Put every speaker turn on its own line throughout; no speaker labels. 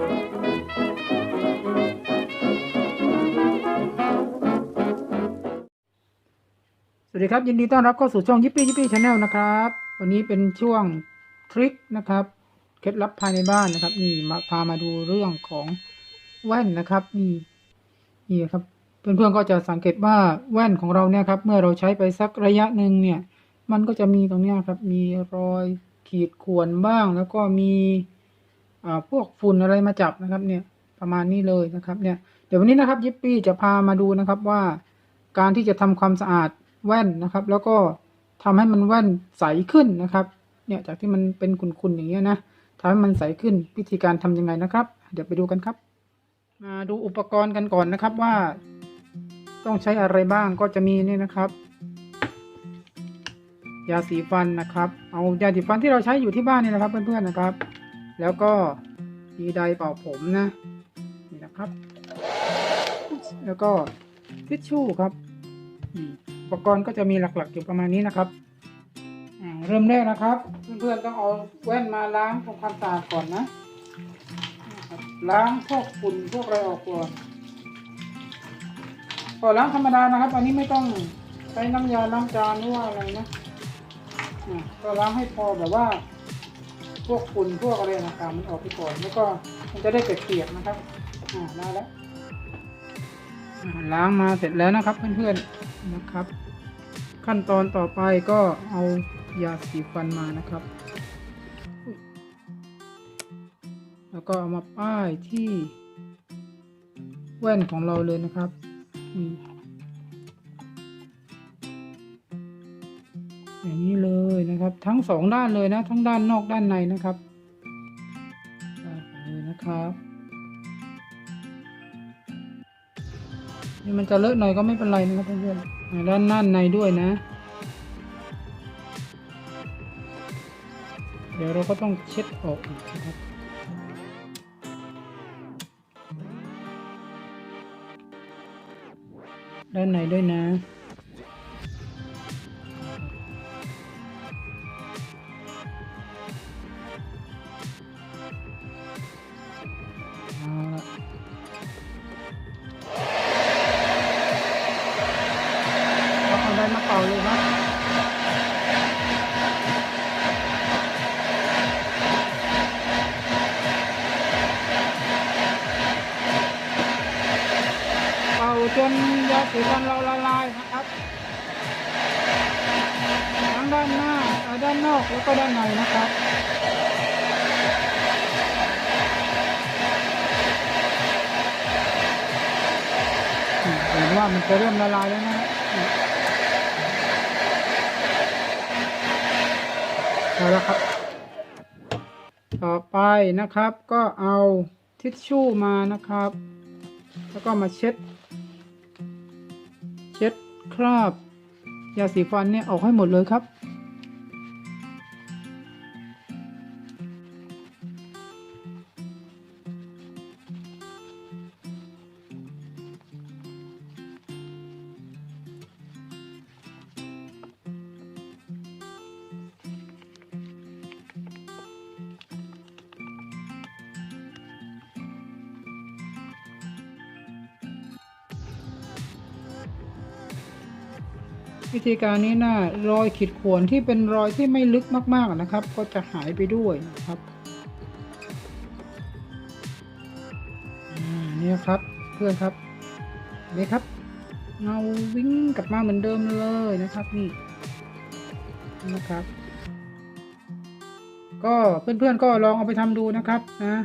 สวัสดีครับ ยินดีต้อนรับเข้าสู่ช่องยิปปี้ยิปปี้ชาแนลนะครับ วันนี้เป็นช่วงทริคนะครับ เคล็ดลับภายในบ้านนะครับ นี่มาพามาดูเรื่องของแว่นนะครับ นี่นี่ครับ เพื่อนๆก็จะสังเกตว่าแว่นของเราเนี่ยครับ เมื่อเราใช้ไปสักระยะหนึ่งเนี่ย มันก็จะมีตรงเนี้ยครับ มีรอยขีดข่วนบ้าง แล้วก็มี พวกฝุ่นอะไรมาจับนะครับเนี่ยประมาณนี้เลยนะครับเนี่ยเดี๋ยววันนี้นะครับยิปปี้จะพามาดูนะครับว่า การที่จะทำความสะอาดแว่นนะครับ แล้วก็ทำให้มันแว่นใสขึ้นนะครับ เนี่ยจากที่มันเป็นขุ่นๆอย่างเงี้ยนะทำให้มันใสขึ้นวิธีการทำยังไงนะครับ เดี๋ยวไปดูกันครับ มาดูอุปกรณ์กันก่อนนะครับว่า ต้องใช้อะไรบ้างก็จะมีนี่นะครับยาสีฟันนะครับ เอายาสีฟันที่เราใช้อยู่ที่บ้านนี่นะครับเพื่อนๆนะครับ แล้วก็ดีไดเป่าผมนะนี่นะครับ แล้วก็ทิชชู่ครับอุปกรณ์ก็จะมีหลักๆอยู่ประมาณนี้นะครับเริ่มแรกนะครับ เพื่อนๆต้องเอาแว่นมาล้างทำความสะอาดก่อนนะล้างพวกฝุ่นพวกอะไรออกก่อนก็ล้างธรรมดานะครับ อันนี้ไม่ต้องใช้น้ำยาล้างจานหรือว่าอะไรนะอ่าก็ล้างให้พอแบบว่า วกฝุ่นพวกอะไรต่างๆมันออกไปก่อนแล้วก็มันจะได้เปียกๆนะครับอ่าได้แล้วอ่าล้างมาเสร็จแล้วนะครับเพื่อนๆนะครับ ขั้นตอนต่อไปก็เอายาสีฟันมานะครับ แล้วก็เอามาป้ายที่แว่นของเราเลยนะครับอย่างนี้เลย นะครับ ทั้งสองด้านเลยนะทั้งด้านนอกด้านในนะครับเลยนะครับนี่มันจะเลอะหน่อยก็ไม่เป็นไรนะครับเพื่อนๆด้านด้านในด้วยนะ เดี๋ยวเราก็ต้องเช็ดออกอีกนะครับด้านในด้วยนะ เอาได้มาเป่าเลยครับเป่าจนยาสีฟันเราละลายนะครับทั้งด้านหน้าด้านนอกแล้วก็ด้านในนะครับเห็นว่ามันจะเริ่มละลายแล้วนะ อืมเอาละครับ ต่อไปนะครับก็เอาทิชชู่มานะครับ แล้วก็มาเช็ด เช็ดคราบยาสีฟันเนี่ยออกให้หมดเลยครับ วิธีการนี้นะรอยขีดข่วนที่เป็นรอยที่ไม่ลึกมากๆนะครับ ก็จะหายไปด้วยนะครับอ่าเนี่ครับเพื่อนครับนี่ครับเงาวิ่งกลับมาเหมือนเดิมเลยนะครับนี่นะครับ ก็เพื่อนๆก็ลองเอาไปทำดูนะครับนะ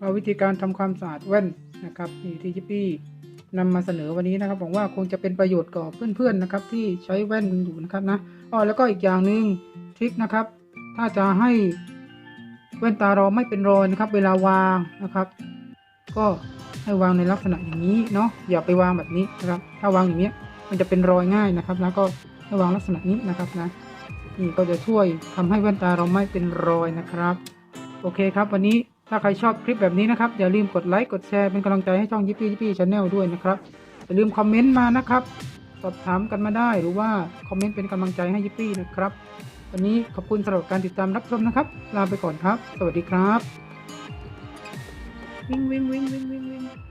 เอาวิธีการทำความสะอาดแว่นนะครับนี่ที่จิปปี้ นำมาเสนอวันนี้นะครับหวังว่าคงจะเป็นประโยชน์กับเพื่อนๆนะครับ ที่ใช้แว่นอยู่นะครับนะอ๋อแล้วก็อีกอย่างหนึ่งทริคนะครับ ถ้าจะให้แว่นตาเราไม่เป็นรอยนะครับ เวลาวางนะครับ ก็ให้วางในลักษณะอย่างนี้เนาะอย่าไปวางแบบนี้นะครับ ถ้าวางอย่างนี้มันจะเป็นรอยง่ายนะครับนะก็ให้วางลักษณะนี้นะครับนะนี่ก็จะช่วยทำให้แว่นตาเราไม่เป็นรอยนะครับ โอเคครับ วันนี้ ถ้าใครชอบคลิปแบบนี้นะครับ อย่าลืมกดไลค์กดแชร์เป็นกำลังใจให้ช่องยิปปี้ยิปปี้ชาแนลด้วยนะครับ อย่าลืมคอมเมนต์มานะครับสอบถามกันมาได้หรือว่าคอมเมนต์เป็นกำลังใจให้ยิปปี้นะครับวันนี้ขอบคุณสำหรับการติดตามรับชมนะครับ ลาไปก่อนครับ สวัสดีครับ วิ่งวิ่งวิ่งวิ่งวิ่งวิ่ง